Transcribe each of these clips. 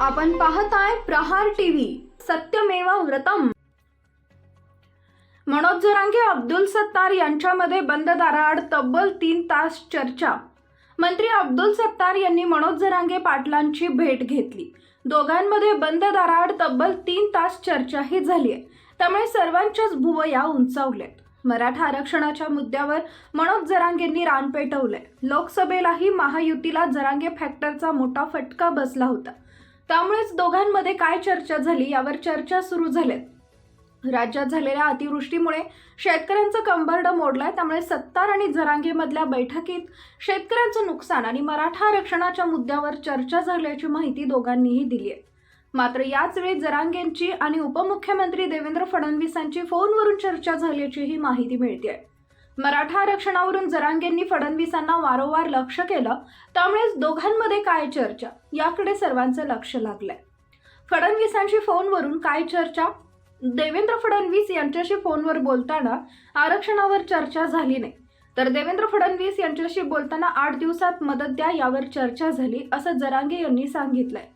आपण पाहताय प्रहार टीव्ही सत्यमेवा व्रतम. मनोज जरांगे अब्दुल सत्तार यांच्यामध्ये बंद दाराआड तब्बल तीन तास चर्चा. मंत्री अब्दुल सत्तार यांनी मनोज जरांगे पाटलांची भेट घेतली. दोघांमध्ये बंद दाराआड तब्बल तीन तास चर्चाही झाली आहे त्यामुळे सर्वांच्याच भुवया उंचावल्यात. मराठा आरक्षणाच्या मुद्द्यावर मनोज जरांगेंनी रान पेटवलंय. लोकसभेलाही महायुतीला जरांगे फॅक्टरचा मोठा फटका बसला होता. त्यामुळेच दोघांमध्ये काय चर्चा झाली यावर चर्चा सुरू झाल्यात. राज्यात झालेल्या अतिवृष्टीमुळे शेतकऱ्यांचं कंबरडं मोडलंय त्यामुळे सत्तार आणि जरांगेमधल्या बैठकीत शेतकऱ्यांचं नुकसान आणि मराठा आरक्षणाच्या मुद्द्यावर चर्चा झाल्याची माहिती दोघांनीही दिली आहे मात्र याचवेळी जरांगेंची आणि उपमुख्यमंत्री देवेंद्र फडणवीसांची फोनवरून चर्चा झाल्याचीही माहिती मिळते आहे मराठा आरक्षणावरून जरांगेंनी फडणवीसांना वारंवार लक्ष केलं त्यामुळेच दोघांमध्ये काय चर्चा? याकडे सर्वांचं लक्ष लागलंय. फडणवीसांशी फोनवरून काय चर्चा? देवेंद्र फडणवीस यांच्याशी फोनवर बोलताना आरक्षणावर चर्चा झाली नाही. तर देवेंद्र फडणवीस यांच्याशी बोलताना आठ दिवसात मदत द्या यावर चर्चा झाली असं जरांगे यांनी सांगितलंय.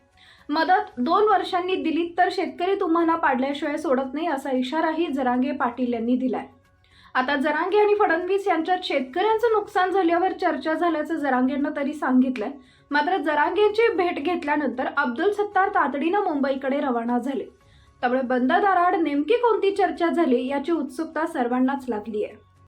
मदत दोन वर्षांनी दिली तर शेतकरी तुम्हाला पाडल्याशिवाय सोडत नाही असा इशाराही जरांगे पाटील यांनी दिलाय. आता जरांगे आणि फडणवीस यांच्यात शेतकऱ्यांचं नुकसान झाल्यावर चर्चा झाल्याचं जरांगेंना तरी सांगितलंय. मात्र जरांगेंची भेट घेतल्यानंतर अब्दुल सत्तार तातडीनं मुंबईकडे रवाना झाले. त्यामुळे बंद दाराआड नेमकी कोणती चर्चा झाली याची उत्सुकता सर्वांनाच लागली आहे